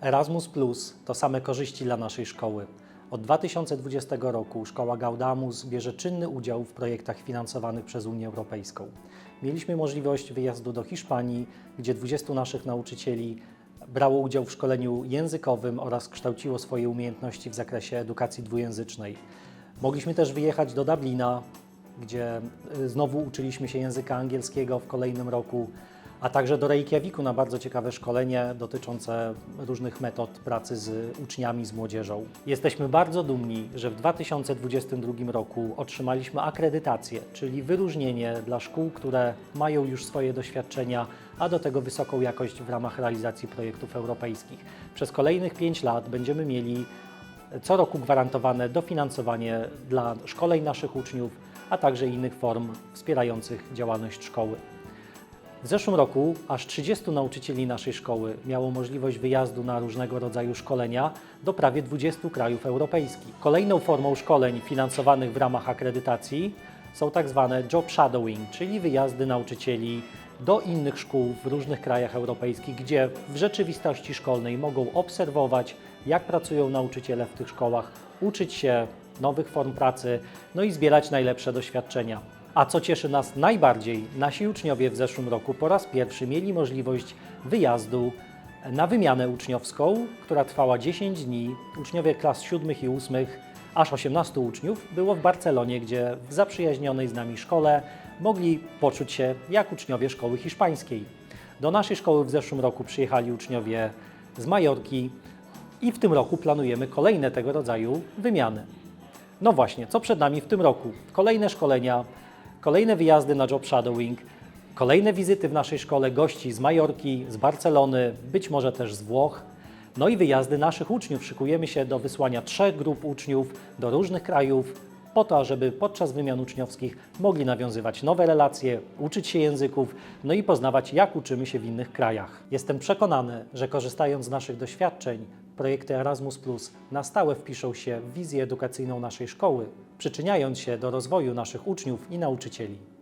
Erasmus Plus to same korzyści dla naszej szkoły. Od 2020 roku Szkoła Gaudamus bierze czynny udział w projektach finansowanych przez Unię Europejską. Mieliśmy możliwość wyjazdu do Hiszpanii, gdzie 20 naszych nauczycieli brało udział w szkoleniu językowym oraz kształciło swoje umiejętności w zakresie edukacji dwujęzycznej. Mogliśmy też wyjechać do Dublina, gdzie y, znowu uczyliśmy się języka angielskiego w kolejnym roku, a także do Reykjaviku na bardzo ciekawe szkolenie dotyczące różnych metod pracy z uczniami, z młodzieżą. Jesteśmy bardzo dumni, że w 2022 roku otrzymaliśmy akredytację, czyli wyróżnienie dla szkół, które mają już swoje doświadczenia, a do tego wysoką jakość w ramach realizacji projektów europejskich. Przez kolejnych 5 lat będziemy mieli co roku gwarantowane dofinansowanie dla szkoleń naszych uczniów, a także innych form wspierających działalność szkoły. W zeszłym roku aż 30 nauczycieli naszej szkoły miało możliwość wyjazdu na różnego rodzaju szkolenia do prawie 20 krajów europejskich. Kolejną formą szkoleń finansowanych w ramach akredytacji są tak zwane job shadowing, czyli wyjazdy nauczycieli do innych szkół w różnych krajach europejskich, gdzie w rzeczywistości szkolnej mogą obserwować, jak pracują nauczyciele w tych szkołach, uczyć się nowych form pracy, no i zbierać najlepsze doświadczenia. A co cieszy nas najbardziej, nasi uczniowie w zeszłym roku po raz pierwszy mieli możliwość wyjazdu na wymianę uczniowską, która trwała 10 dni. Uczniowie klas 7 i 8, aż 18 uczniów, było w Barcelonie, gdzie w zaprzyjaźnionej z nami szkole mogli poczuć się jak uczniowie szkoły hiszpańskiej. Do naszej szkoły w zeszłym roku przyjechali uczniowie z Majorki i w tym roku planujemy kolejne tego rodzaju wymiany. No właśnie, co przed nami w tym roku? Kolejne szkolenia, kolejne wyjazdy na job shadowing, kolejne wizyty w naszej szkole gości z Majorki, z Barcelony, być może też z Włoch. No i wyjazdy naszych uczniów. Szykujemy się do wysłania trzech grup uczniów do różnych krajów, po to, żeby podczas wymian uczniowskich mogli nawiązywać nowe relacje, uczyć się języków, no i poznawać, jak uczymy się w innych krajach. Jestem przekonany, że korzystając z naszych doświadczeń, projekty Erasmus Plus na stałe wpiszą się w wizję edukacyjną naszej szkoły, przyczyniając się do rozwoju naszych uczniów i nauczycieli.